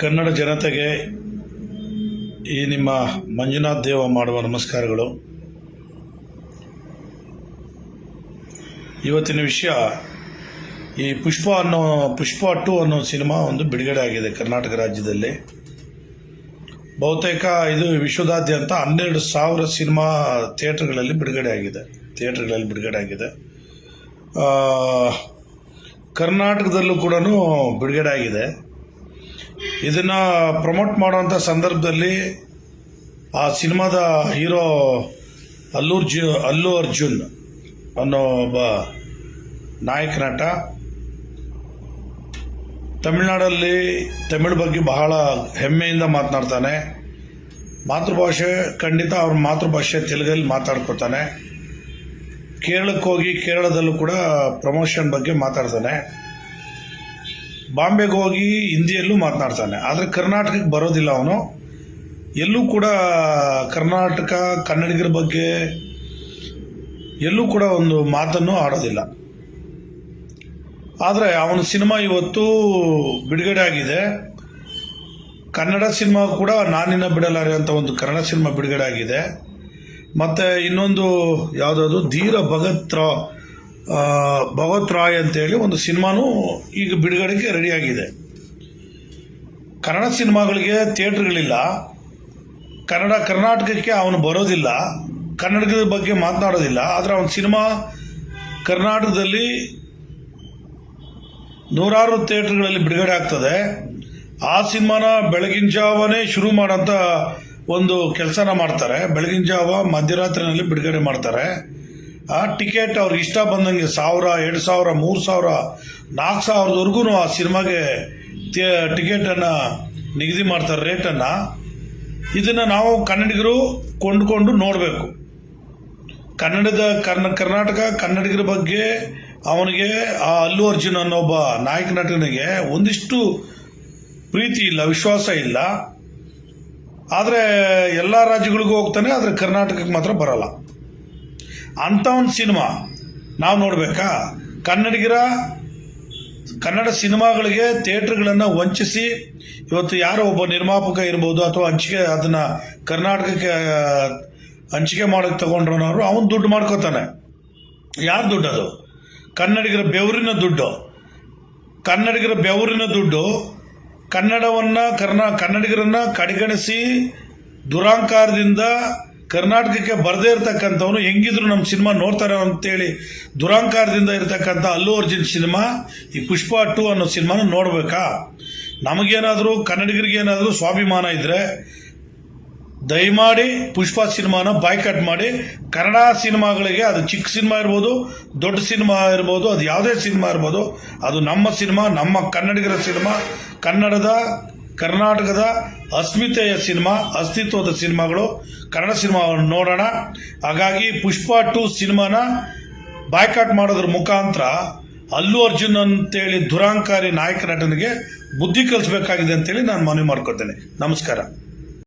ಕನ್ನಡ ಜನತೆಗೆ ಈ ನಿಮ್ಮ ಮಂಜುನಾಥ್ ದೇವ ಮಾಡುವ ನಮಸ್ಕಾರಗಳು. ಇವತ್ತಿನ ವಿಷಯ ಈ ಪುಷ್ಪ ಅನ್ನೋ, ಪುಷ್ಪ ಟು ಅನ್ನೋ ಸಿನಿಮಾ ಒಂದು ಬಿಡುಗಡೆ ಆಗಿದೆ ಕರ್ನಾಟಕ ರಾಜ್ಯದಲ್ಲಿ. ಬಹುತೇಕ ಇದು ವಿಶ್ವದಾದ್ಯಂತ ಹನ್ನೆರಡು ಸಾವಿರ ಸಿನಿಮಾ ಥಿಯೇಟರ್ಗಳಲ್ಲಿ ಬಿಡುಗಡೆ ಆಗಿದೆ, ಥಿಯೇಟರ್ಗಳಲ್ಲಿ ಬಿಡುಗಡೆ ಆಗಿದೆ. ಕರ್ನಾಟಕದಲ್ಲೂ ಕೂಡ ಬಿಡುಗಡೆ ಆಗಿದೆ. ಇದನ್ನ ಪ್ರಮೋಟ್ ಮಾಡುವಂಥ ಸಂದರ್ಭದಲ್ಲಿ ಆ ಸಿನಿಮಾದ ಹೀರೋ ಅಲ್ಲೂರ್ ಜು, ಅಲ್ಲು ಅರ್ಜುನ್ ಅನ್ನೋ ಒಬ್ಬ ನಾಯಕ ನಟ. ತಮಿಳ್ನಾಡಲ್ಲಿ ತಮಿಳ್ ಬಗ್ಗೆ ಬಹಳ ಹೆಮ್ಮೆಯಿಂದ ಮಾತನಾಡ್ತಾನೆ. ಮಾತೃಭಾಷೆ ಖಂಡಿತ ಅವ್ರ ಮಾತೃಭಾಷೆ ತೆಲುಗಲ್ಲಿ ಮಾತಾಡ್ಕೊತಾನೆ ಕೇರಳಕ್ಕೆ ಹೋಗಿ ಕೇರಳದಲ್ಲೂ ಕೂಡ ಪ್ರಮೋಷನ್ ಬಗ್ಗೆ ಮಾತಾಡ್ತಾನೆ. ಬಾಂಬೆಗೆ ಹೋಗಿ ಹಿಂದಿಯಲ್ಲೂ ಮಾತನಾಡ್ತಾನೆ. ಆದರೆ ಕರ್ನಾಟಕಕ್ಕೆ ಬರೋದಿಲ್ಲ ಅವನು. ಎಲ್ಲೂ ಕೂಡ ಕರ್ನಾಟಕ, ಕನ್ನಡಿಗರ ಬಗ್ಗೆ ಎಲ್ಲೂ ಕೂಡ ಒಂದು ಮಾತನ್ನು ಆಡೋದಿಲ್ಲ. ಆದರೆ ಅವನ ಸಿನಿಮಾ ಇವತ್ತು ಬಿಡುಗಡೆ ಆಗಿದೆ. ಕನ್ನಡ ಸಿನಿಮಾ ಕೂಡ ನಾನಿನ್ನ ಬಿಡಲಾರೆ ಅಂತ ಒಂದು ಕನ್ನಡ ಸಿನಿಮಾ ಬಿಡುಗಡೆ ಆಗಿದೆ. ಮತ್ತು ಇನ್ನೊಂದು ಯಾವುದಾದ್ರು ಧೀರ ಭಗತ್ರ ಭಗವತ್ ರಾಯ್ ಅಂತೇಳಿ ಒಂದು ಸಿನಿಮಾನೂ ಈಗ ಬಿಡುಗಡೆಗೆ ರೆಡಿಯಾಗಿದೆ ಕನ್ನಡ ಸಿನಿಮಾಗಳಿಗೆ ಥಿಯೇಟ್ರ್ಗಳಿಲ್ಲ. ಕನ್ನಡ ಕರ್ನಾಟಕಕ್ಕೆ ಅವನು ಬರೋದಿಲ್ಲ. ಕನ್ನಡದ ಬಗ್ಗೆ ಮಾತನಾಡೋದಿಲ್ಲ. ಆದರೆ ಅವನ ಸಿನಿಮಾ ಕರ್ನಾಟಕದಲ್ಲಿ ನೂರಾರು ಥಿಯೇಟರ್ಗಳಲ್ಲಿ ಬಿಡುಗಡೆ ಆಗ್ತದೆ. ಆ ಸಿನಿಮಾನ ಬೆಳಗಿನ ಜಾವನೇ ಶುರು ಮಾಡೋಂಥ ಒಂದು ಕೆಲಸನ ಮಾಡ್ತಾರೆ. ಬೆಳಗಿನ ಜಾವ ಮಧ್ಯರಾತ್ರಿನಲ್ಲಿ ಬಿಡುಗಡೆ ಮಾಡ್ತಾರೆ. ಆ ಟಿಕೆಟ್ ಅವ್ರಿಗೆ ಇಷ್ಟ ಬಂದಂಗೆ ಸಾವಿರ, ಎರಡು ಸಾವಿರ, ಮೂರು ಸಾವಿರ ನಾಲ್ಕು ಸಾವಿರದವರೆಗೂ ಆ ಸಿನಿಮಾಗೆ ಟಿಕೆಟನ್ನು ನಿಗದಿ ಮಾಡ್ತಾರೆ, ರೇಟನ್ನು. ಇದನ್ನು ನಾವು ಕನ್ನಡಿಗರು ಕೊಂಡುಕೊಂಡು ನೋಡಬೇಕು. ಕನ್ನಡದ ಕರ್ನ, ಕರ್ನಾಟಕ ಕನ್ನಡಿಗರ ಬಗ್ಗೆ ಅವನಿಗೆ, ಆ ಅಲ್ಲು ಅರ್ಜುನ್ ಅನ್ನೋ ಒಬ್ಬ ನಾಯಕ ನಟನಿಗೆ ಒಂದಿಷ್ಟು ಪ್ರೀತಿ ಇಲ್ಲ, ವಿಶ್ವಾಸ ಇಲ್ಲ. ಆದರೆ ಎಲ್ಲ ರಾಜ್ಯಗಳಿಗೂ ಹೋಗ್ತಾನೆ, ಆದರೆ ಕರ್ನಾಟಕಕ್ಕೆ ಮಾತ್ರ ಬರಲ್ಲ. ಅಂಥ ಒಂದು ಸಿನಿಮಾ. ನಾವು ನೋಡಬೇಕಾ? ಕನ್ನಡಿಗರ, ಕನ್ನಡ ಸಿನಿಮಾಗಳಿಗೆ ಥಿಯೇಟರ್ಗಳನ್ನು ವಂಚಿಸಿ, ಇವತ್ತು ಯಾರೋ ಒಬ್ಬ ನಿರ್ಮಾಪಕ ಇರ್ಬೋದು ಅಥವಾ ಹಂಚಿಕೆ, ಅದನ್ನ ಕರ್ನಾಟಕಕ್ಕೆ, ಹಂಚಿಕೆ ಮಾಡಕ್ಕೆ ತಗೊಂಡ್ರವ್ರು ಅವನು ದುಡ್ಡು ಮಾಡ್ಕೋತಾನೆ. ಯಾರು ದುಡ್ಡು ಅದು? ಕನ್ನಡಿಗರ ಬೆವರಿನ ದುಡ್ಡು. ಕನ್ನಡಿಗರ ಬೆವರಿನ ದುಡ್ಡು, ಕನ್ನಡವನ್ನ, ಕರ್ನಾ, ಕನ್ನಡಿಗರನ್ನು ಕಡೆಗಣಿಸಿ ದುರಾಂಕಾರದಿಂದ ಕರ್ನಾಟಕಕ್ಕೆ ಬರದೇ ಇರತಕ್ಕಂಥವನು ಹೆಂಗಿದ್ರು ನಮ್ಮ ಸಿನಿಮಾ ನೋಡ್ತಾರೆ ಅಂತೇಳಿ ದುರಾಂಕಾರದಿಂದ ಇರತಕ್ಕಂಥ ಅಲ್ಲು ಅರ್ಜುನ್ ಸಿನಿಮಾ, ಈ ಪುಷ್ಪ ಟು ಅನ್ನೋ ಸಿನಿಮಾನ ನೋಡಬೇಕಾ? ನಮಗೇನಾದರೂ, ಕನ್ನಡಿಗರಿಗೇನಾದರೂ ಸ್ವಾಭಿಮಾನ ಇದ್ರೆ ದಯಮಾಡಿ ಪುಷ್ಪ ಸಿನಿಮಾನ ಬಾಯ್ಕಟ್ ಮಾಡಿ. ಕನ್ನಡ ಸಿನಿಮಾಗಳಿಗೆ ಅದು ಚಿಕ್ಕ ಸಿನಿಮಾ ಇರ್ಬೋದು, ದೊಡ್ಡ ಸಿನಿಮಾ ಇರ್ಬೋದು, ಅದು ಯಾವುದೇ ಸಿನಿಮಾ ಇರ್ಬೋದು, ಅದು ನಮ್ಮ ಸಿನಿಮಾ, ನಮ್ಮ ಕನ್ನಡಿಗರ ಸಿನಿಮಾ, ಕನ್ನಡದ ಕರ್ನಾಟಕದ ಅಸ್ಮಿತೆಯ ಸಿನಿಮಾ, ಅಸ್ತಿತ್ವದ ಸಿನಿಮಾಗಳು, ಕನ್ನಡ ಸಿನಿಮಾವನ್ನು ನೋಡೋಣ. ಹಾಗಾಗಿ ಪುಷ್ಪ ಟು ಸಿನಿಮಾನ ಬಾಯ್ಕಾಟ್ ಮಾಡೋದ್ರ ಮುಖಾಂತರ ಅಲ್ಲು ಅರ್ಜುನ್ ಅಂತೇಳಿ ದುರಾಂಕಾರಿ ನಾಯಕ ನಟನಿಗೆ ಬುದ್ಧಿ ಕಲಿಸಬೇಕಾಗಿದೆ ಅಂತೇಳಿ ನಾನು ಮನವಿ ಮಾಡ್ಕೊತೇನೆ ನಮಸ್ಕಾರ.